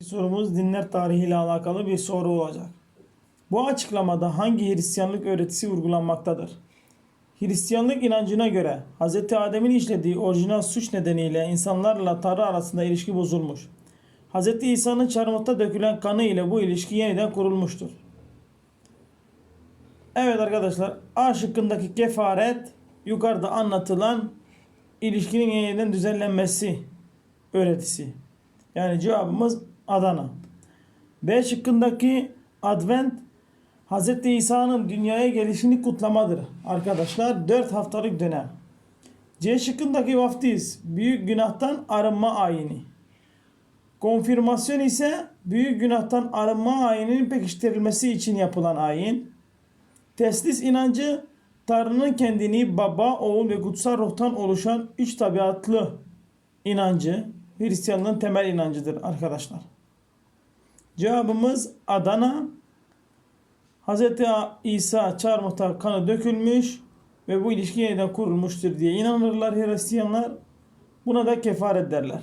Sorumuz dinler tarihiyle alakalı bir soru olacak. Bu açıklamada hangi Hristiyanlık öğretisi vurgulanmaktadır? Hristiyanlık inancına göre Hz. Adem'in işlediği orijinal suç nedeniyle insanlarla Tanrı arasında ilişki bozulmuş. Hz. İsa'nın çarmıhta dökülen kanı ile bu ilişki yeniden kurulmuştur. Evet arkadaşlar A şıkkındaki kefaret yukarıda anlatılan ilişkinin yeniden düzenlenmesi öğretisi. Yani cevabımız Adana. B şıkkındaki Advent Hz. İsa'nın dünyaya gelişini kutlamadır. Arkadaşlar 4 haftalık dönem. C şıkkındaki vaftiz büyük günahtan arınma ayini. Konfirmasyon ise büyük günahtan arınma ayininin pekiştirilmesi için yapılan ayin. Teslis inancı Tanrı'nın kendini baba, oğul ve kutsal ruhtan oluşan üç tabiatlı inancı Hristiyanlığın temel inancıdır arkadaşlar. Cevabımız Adana. Hz. İsa çarmıhta kanı dökülmüş ve bu ilişki yeniden kurulmuştur diye inanırlar Hristiyanlar. Buna da kefaret derler.